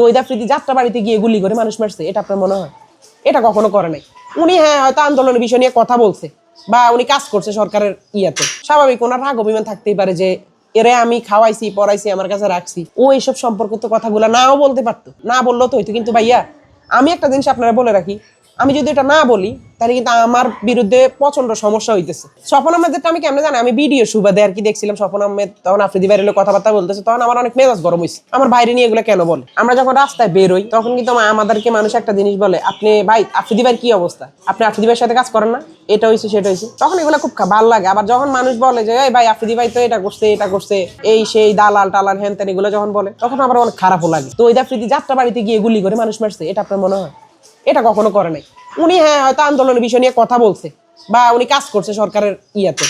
তো ওই দাফ্রিদি যাত্রা বাড়িতে গিয়ে গুলি করে মানুষ মারছে, এটা আপনার মনে হয়? এটা কখনো করে নাই। উনি হ্যাঁ হয়তো আন্দোলনের বিষয় নিয়ে কথা বলছে, বা উনি কাজ করছে সরকারের ইয়াতে। স্বাভাবিক ওনার রাগ অভিমান থাকতেই পারে যে, এরে আমি খাওয়াইছি, পড়াইছি, আমার কাছে রাখছি। ও এইসব সম্পর্কিত কথাগুলো নাও বলতে পারতো, না বলল তো হইতো। কিন্তু ভাইয়া, আমি একটা জিনিস আপনারা বলে রাখি আমি যদি এটা না বলি, তাহলে কিন্তু আমার বিরুদ্ধে প্রচণ্ড সমস্যা হইতেছে। স্বপন আহমেদেরটা আমি কেমনে জানি, আমি ভিডিও সুবাদে আর কি দেখছিলাম, স্বপন আহমেদ তখন আফ্রিদি বাইরে কথাবার্তা বলতেছে, তখন আমার অনেক মেজাজ গরম হয়েছে আমার বাইরে নিয়ে এগুলো কেন বলে? আমরা যখন রাস্তায় বেরোই, তখন কিন্তু আমাদেরকে মানুষ একটা জিনিস বলে, আপনি ভাই, আফ্রিদি ভাইয়ের কি অবস্থা? আপনি আফ্রিদি ভাইয়ের সাথে কাজ করেন না? এটা হয়েছে সেটা হয়েছে তখন এগুলো খুব ভালো লাগে। আবার যখন মানুষ বলে যে, এই ভাই, আফ্রিদি ভাই তো এটা করছে এটা করছে, এই সেই দালাল টালাল হ্যান ত্যান এগুলো যখন বলে, তখন আবার অনেক খারাপও লাগে। তো ওই আফ্রিদি যাত্রা বাড়িতে গিয়ে গুলি করে মানুষ মারছে, এটা আপনার মনে হয়? এটা কখনো করে নাই। উনি হ্যাঁ হয়তো আন্দোলনের বিষয় নিয়ে কথা বলছে বা উনি কাজ করছে সরকারের ইয়াতে।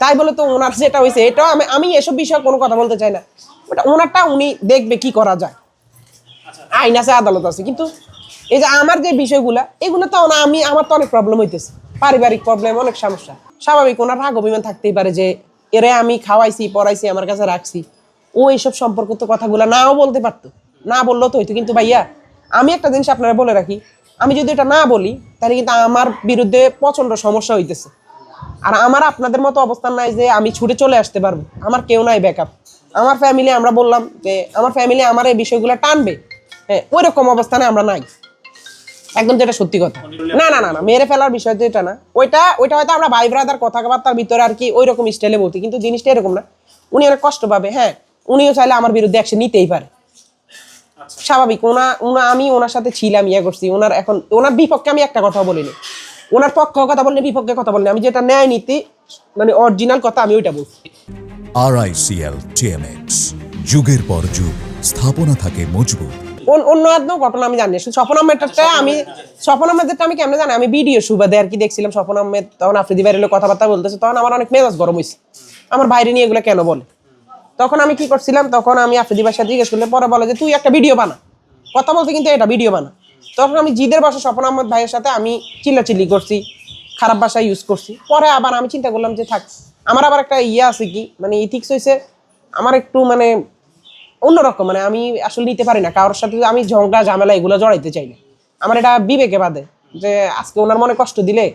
তাই বলে তো ওনার যেটা হয়েছে এটা আমি আমি এসব বিষয়ে কোনো কথা বলতে চাই না। ওটা ওনারটা উনি দেখবে কি করা যায়। আইন আছে, আদালত আছে। কিন্তু এই যে আমার যে বিষয়গুলা, এগুলো তো আমি, আমার তো অনেক প্রবলেম হইতেছে। পারিবারিক প্রবলেম অনেক সমস্যা। স্বাভাবিক ওনার রাগ অভিমান থাকতেই পারে যে, এরে আমি খাওয়াইছি, পড়াইছি, আমার কাছে রাখছি। ও এইসব সম্পর্কিত কথাগুলো নাও বলতে পারতো। না বললেও তো হইতো। কিন্তু ভাইয়া আমি একটা জিনিস আপনারা বলে রাখি, আমি যদি এটা না বলি, তাহলে কিন্তু আমার বিরুদ্ধে প্রচণ্ড সমস্যা হইতেছে। আর আমার আপনাদের মতো অবস্থান নাই যে আমি ছুটে চলে আসতে পারব। আমার কেউ নাই ব্যাকআপ আমার ফ্যামিলি আমরা বললাম যে, আমার ফ্যামিলি আমার এই বিষয়গুলো টানবে। হ্যাঁ ওই রকম অবস্থানে আমরা নাই। একদম যেটা সত্যি কথা। না না না না, মেরে ফেলার বিষয় এটা না। ওইটা ওইটা হয়তো আমরা ভাই ব্রাদার কথাবার্তার ভিতরে আর কি ওই রকম স্টাইলে বলতে কিন্তু জিনিসটা এরকম না। উনি অনেক কষ্ট পাবে হ্যাঁ। উনিও চাইলে আমার বিরুদ্ধে অ্যাকশন নিতেই পারে। স্বাভাবিক ওনা ওনা আমি ওনার সাথে ছিলাম ইয়ে করছি। ওনার এখন ওনার বিপক্ষে আমি একটা কথা বলিনি। ওনার পক্ষে কথা বললে বিপক্ষে কথা বলিনি আমি যেটা ন্যায় নীতি মানে অরিজিনাল কথা আমি ওইটা বলছি। আরআইসিএল টিএমএক্স যুগের পর যুগ স্থাপনা থাকে মজবুত। অন- অন্য এক ঘটনা আমি জানি। স্বপন আহমেদটা আমি স্বপন আহমেদটা আমি কেমনে জানি? আমি ভিডিও সুবাদে আর কি দেখছিলাম স্বপন আহমেদ তখন আফ্রিদি বাইরে কথাবার্তা বলতেছে তখন আমার অনেক মেজাজ গরম হয়েছে আমার বাইরে নিয়ে এগুলো কেন বলে? তখন আমি কি করছিলাম? তখন আমি আফ্রিদি সাথে জিজ্ঞেস করলে পরে বলে যে তুই একটা ভিডিও বানা। কথা বলতে কিন্তু এটা ভিডিও বানা। তখন আমি জিদের বসে স্বপন আহমেদ ভাইয়ের সাথে আমি চিল্লাচিল্লি করছি, খারাপ ভাষা ইউজ করছি। পরে আবার আমি চিন্তা করলাম যে থাক, আমার আবার একটা ইয়ে আছে কি মানে ইথিক্স হয়েছে আমার একটু মানে অন্যরকম মানে আমি আসলে নিতে পারি না। কারোর সাথে আমি ঝগড়া, ঝামেলা এগুলো জড়াইতে চাই না। আমার এটা বিবেকে বাদে যে আজকে ওনার মনে কষ্ট দিলে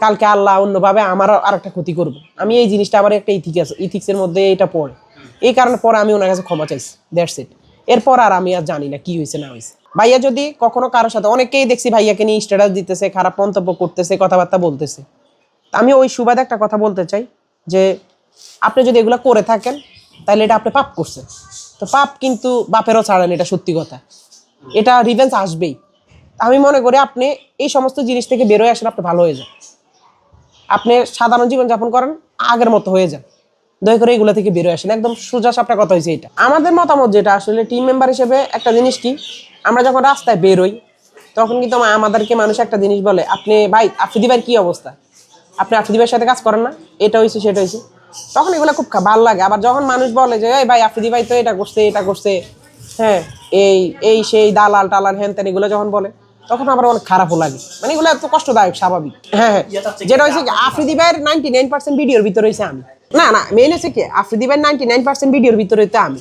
কালকে আল্লাহ অন্যভাবে আমার আর একটা ক্ষতি করবে। আমি এই জিনিসটা আমার একটা ইথিক আছে ইথিক্সের মধ্যে এটা পড়ে। এই কারণে পরে আমি ওনার কাছে ক্ষমা চাইছি। দ্যাটস ইট এরপর আর আমি আর জানি না কি হয়েছে, না হয়েছে। ভাইয়া যদি কখনো কারোর সাথে, অনেকেই দেখছি ভাইয়াকে নিয়ে স্ট্যাটাস দিতেছে, খারাপ মন্তব্য করতেছে, কথাবার্তা বলতেছে। আমি ওই সুবাদে একটা কথা বলতে চাই যে, আপনি যদি এগুলো করে থাকেন, তাহলে এটা আপনি পাপ করছেন। তো পাপ কিন্তু বাপেরও ছাড়েন এটা সত্যি কথা। এটা রিভেন্স আসবেই। আমি মনে করি আপনি এই সমস্ত জিনিস থেকে বেরোয় আসেন, আপনি ভালো হয়ে যান। আপনি সাধারণ জীবনযাপন করেন, আগের মতো হয়ে যান। দয়া করে এগুলো থেকে বেরোয় আসেন। একদম সোজা সাপটা কথা হয়েছে এটা আমাদের মতামত যেটা আসলে টিম মেম্বার হিসেবে একটা জিনিস কি আমরা যখন রাস্তায় বেরোই তখন কিন্তু আমাদেরকে মানুষ একটা জিনিস বলে আপনি ভাই আফ্রিদি ভাইয়ের কি অবস্থা? আপনি আফ্রিদি ভাইয়ের সাথে কাজ করেন না? এটা হয়েছে সেটা হয়েছে তখন এগুলো খুব ভালো লাগে। আবার যখন মানুষ বলে যে এই ভাই আফ্রিদি ভাই তো এটা করছে এটা করছে হ্যাঁ এই এই সেই দালাল টালাল হ্যান ত্যান এগুলো যখন বলে তখন আবার অনেক খারাপও লাগে। মানে এগুলো এত কষ্টদায়ক স্বাভাবিক। হ্যাঁ হ্যাঁ। যেটা হয়েছে আফ্রিদি ভাইয়ের নাইনটি নাইন পার্সেন্ট ভিডিওর ভিতরে হয়েছে আমি। না না মেন হচ্ছে কি আফ্রিদি নাইনটি নাইন পার্সেন্ট ভিডিওর ভিতরে তো আমি।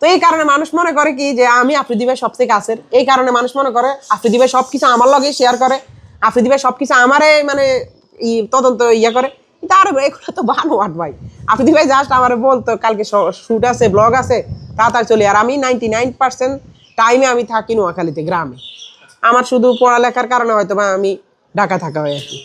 তো এই কারণে মানুষ মনে করে কি যে, আমি আফ্রিদি ভাই সবথেকে কাছের। এই কারণে মানুষ মনে করে আফ্রিদি ভাই সবকিছু আমার লগে শেয়ার করে। আফ্রিদি ভাই সবকিছু আমারে মানে ই, তদন্ত ইয়ে করে। কিন্তু আরে এগুলো তো বানোয়াট ভাই। আফ্রিদি ভাই জাস্ট আমার বলতো, কালকে শুট আছে ব্লগ আছে তাড়াতাড়ি চলি। আর আমি নাইনটি নাইন পার্সেন্ট টাইমে আমি থাকি নোয়াখালীতে, গ্রামে। আমার শুধু পড়ালেখার কারণে হয়তো বা আমি ঢাকা থাকা হয় আর কি